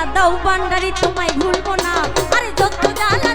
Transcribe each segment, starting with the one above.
জ্বালা দাও বান্ডারি তোমায় ভুলবো না। আরে যত জ্বালা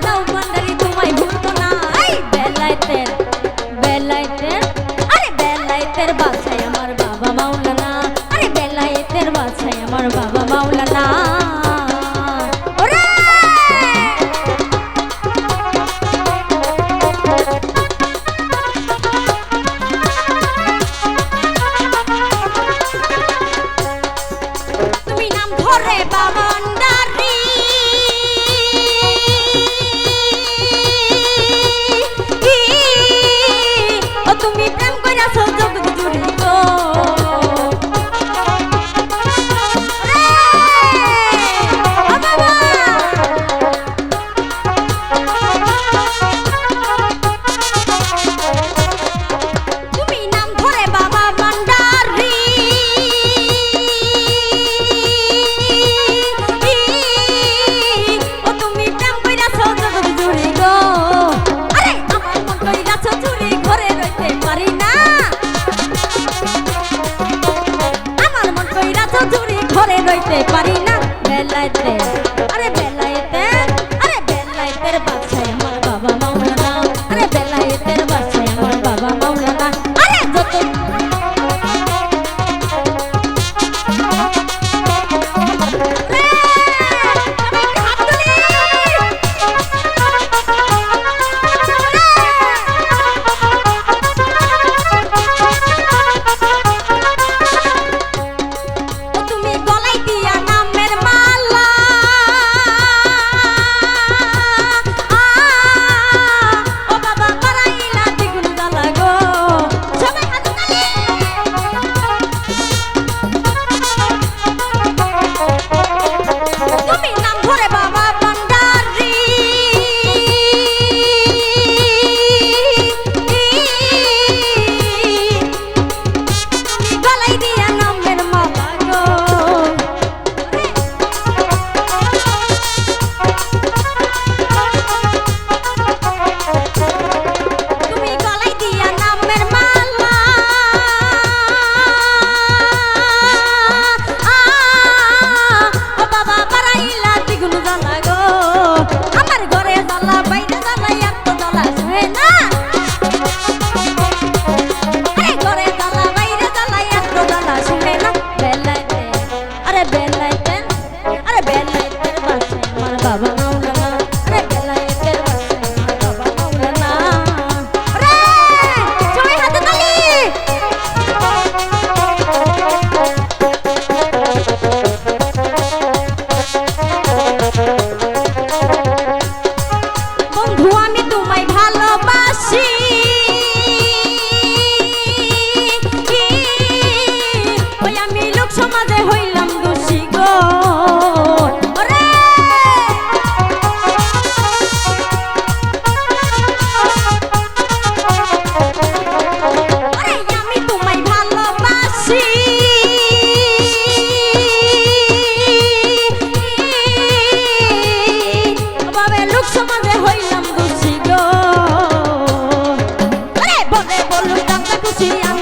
Hoje a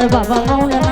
আমার বাবা মৌলানা